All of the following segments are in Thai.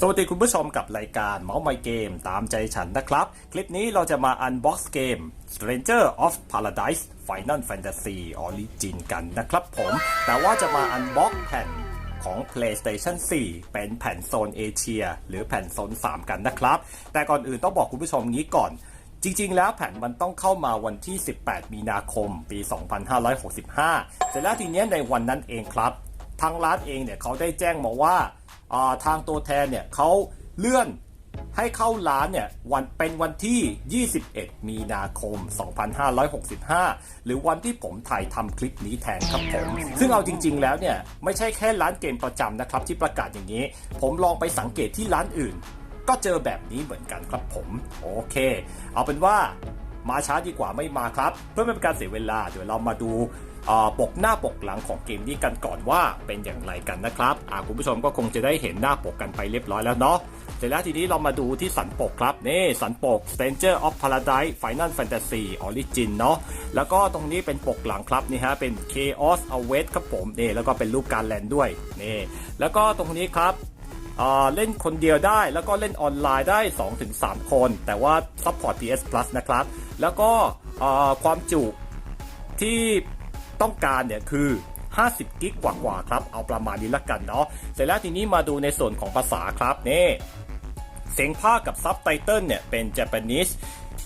สวัสดีคุณผู้ชมกับรายการเมาส์มอยเกมตามใจฉันนะครับ คลิปนี้เราจะมาอันบ็อกซ์เกม Stranger of Paradise Final Fantasy Origin กันนะครับผม แต่ว่าจะมาอันบ็อกแผ่นของ PlayStation 4 เป็นแผ่นโซนเอเชีย หรือแผ่นโซน 3 กันนะครับ แต่ก่อนอื่นต้องบอกคุณผู้ชมงี้ก่อนจริง ๆ แล้วแผ่นมันต้องเข้ามาวันที่ 18 มีนาคม ปี 2565 เสร็จแล้วทีนี้ในวันนั้นเองครับ ทางร้านเองเนี่ยเขาได้แจ้งมาว่า ทางตัวแทนเนี่ยเขาเลื่อนให้เข้าร้านเนี่ยวันเป็นวันที่ 21 มีนาคม 2565 หรือวันที่ผมถ่ายทำคลิปนี้แทนครับผม ซึ่งเอาจริง ๆ แล้วเนี่ยไม่ใช่แค่ร้านเกมประจำนะครับที่ประกาศอย่างนี้ ผมลองไปสังเกตที่ร้านอื่น ก็เจอแบบนี้เหมือนกันครับผม โอเค เอาเป็นว่า มาช้าดีกว่าไม่มาครับ เพื่อไม่เป็นการเสียเวลาเดี๋ยวเรามาดูปกหน้าปกหลังของเกมนี้กันก่อนว่าเป็นอย่างไรกันนะครับคุณผู้ชมก็คงจะได้เห็นหน้าปกกันไปเรียบร้อยแล้วเนาะเสร็จแล้วทีนี้เรามาดูที่สันปกครับนี่สันปก Stranger of Paradise Final Fantasy Origin เนาะแล้วก็ตรงนี้เป็นปกหลังครับนี่ฮะเป็น Chaos Await ครับผมนี่แล้วก็เป็นรูปการแลนด์ด้วยนี่แล้วก็ตรงนี้ครับ เล่นคนเดียวได้ แล้วก็เล่นออนไลน์ได้ 2-3 คน แต่ว่า Support PS Plus นะครับ แล้วก็ความจุที่ต้องการเนี่ยคือ 50 กิกกว่าๆครับ เอาประมาณนี้ละกันเนาะ เสร็จแล้วทีนี้มาดูในส่วนของภาษาครับนี่เสียงภาคกับซับไตเติลเนี่ยเป็น Japanese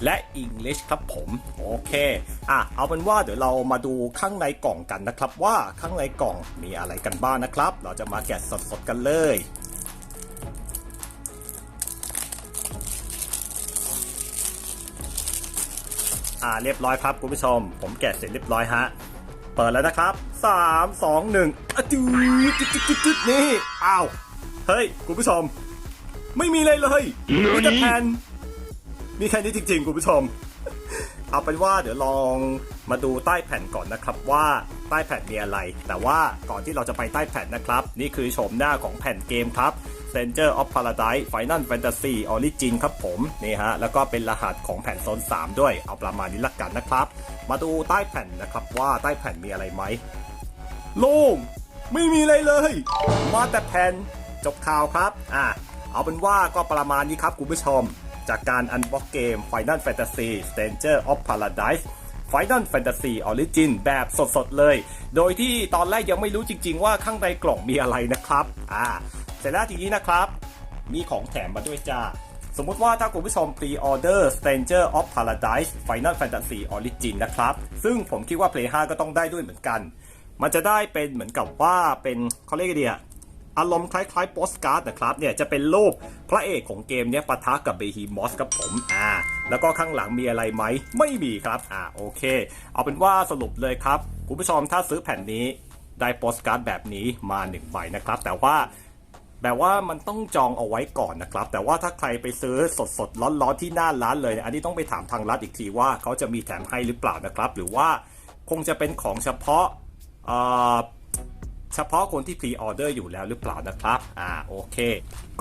และ English ครับผม โอเคอะเอาเป็นว่าเดี๋ยวเรามาดูข้างในกล่องกันนะครับ ว่าข้างในกล่องมีอะไรกันบ้างนะครับ เราจะมาแกะสดๆกันเลย อ่าเรียบร้อยครับคุณผู้ชม ผมแกะเสร็จเรียบร้อยฮะ เปิดแล้วนะครับ 3 2 1อะจืดจุดจุดจุดจุดนี่อ้าวเฮ้ยคุณผู้ชม ไม่มีเลยเลยมีแต่แผ่นมีแค่นี้จริง ๆ คุณผู้ชม เอาเป็นว่าเดี๋ยวลองมาดูใต้แผ่นก่อนนะครับว่าใต้แผ่นมีอะไร แต่ว่าก่อนที่เราจะไปใต้แผ่นนะครับ นี่คือโฉมหน้าของแผ่นเกมครับ Stranger of Paradise Final Fantasy Origin ครับผมนี่ฮะแล้วก็เป็นรหัสของแผ่นโซน 3 ด้วย เอาประมาณนี้ละกันนะครับ มาดูใต้แผ่นนะครับว่าใต้แผ่นมีอะไรไหมโล่งไม่มีอะไรเลย มาแต่แผ่นจบข่าวครับอะเอาเป็นว่าก็ประมาณนี้ครับคุณผู้ชม จากการอันบ็อกเกม Final Fantasy Stranger of Paradise Final Fantasy Origin แบบสดๆเลย โดยที่ตอนแรกยังไม่รู้จริงๆว่าข้างในกล่องมีอะไรนะครับ อ่า เสร็จแล้วทีนี้นะครับ มีของแถมมาด้วยจ้า สมมติว่าถ้าคุณผู้ชม pre order Stranger of Paradise Final Fantasy Origin นะครับ ซึ่งผมคิดว่า Play 5 ก็ต้องได้ด้วยเหมือนกัน มันจะได้เป็นเหมือนกับว่าเป็นเขาเรียกไงดีอะอารมณ์คล้ายๆโปสการ์ดนะครับเนี่ยจะเป็นรูปพระเอกของเกมเนี้ยปะทะกับเบฮีมอสครับผมอ่าแล้วก็ข้างหลังมีอะไรไหมไม่มีครับอ่าโอเค เอาเป็นว่าสรุปเลยครับ คุณผู้ชมถ้าซื้อแผ่นนี้ได้โปสการ์ดแบบนี้มา1ใบนะครับ แต่ว่า แบบว่ามันต้องจองเอาไว้ก่อนนะครับ แต่ว่าถ้าใครไปซื้อสดสดๆร้อนๆที่หน้าร้านเลย อันนี้ต้องไปถามทางร้านอีกทีว่าเขาจะมีแถมให้หรือเปล่านะครับ หรือว่าคงจะเป็นของเฉพาะเอ่อเฉพาะคนที่พรีออเดอร์อยู่แล้วหรือเปล่านะครับ อ่าโอเค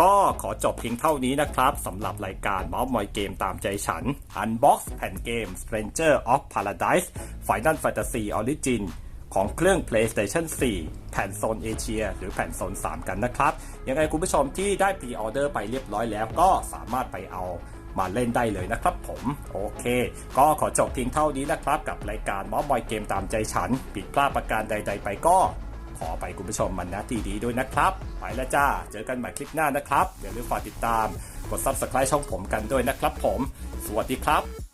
ก็ขอจบเพียงเท่านี้นะครับสำหรับรายการเมาส์มอยเกมตามใจฉัน Unbox แผ่นเกม Stranger of Paradise Final Fantasy Origin ของเครื่อง PlayStation 4 แผ่นโซนเอเชีย หรือแผ่นโซน 3 กันนะครับ ยังไงคุณผู้ชมที่ได้พรีออเดอร์ไปเรียบร้อยแล้วก็สามารถไปเอามาเล่นได้เลยนะครับผมโอเค ก็ขอจบเพียงเท่านี้นะครับ กับรายการมอบมอยเกมตามใจฉัน ผิดพลาดประการใด ๆ ไปก็ ขอไปคุณผู้ชมมันนะที่ดีด้วยนะครับ ไปแล้วจ้า เจอกันใหม่คลิปหน้านะครับอย่าลืมฝากติดตาม กด subscribe ช่องผมกันด้วยนะครับผม สวัสดีครับ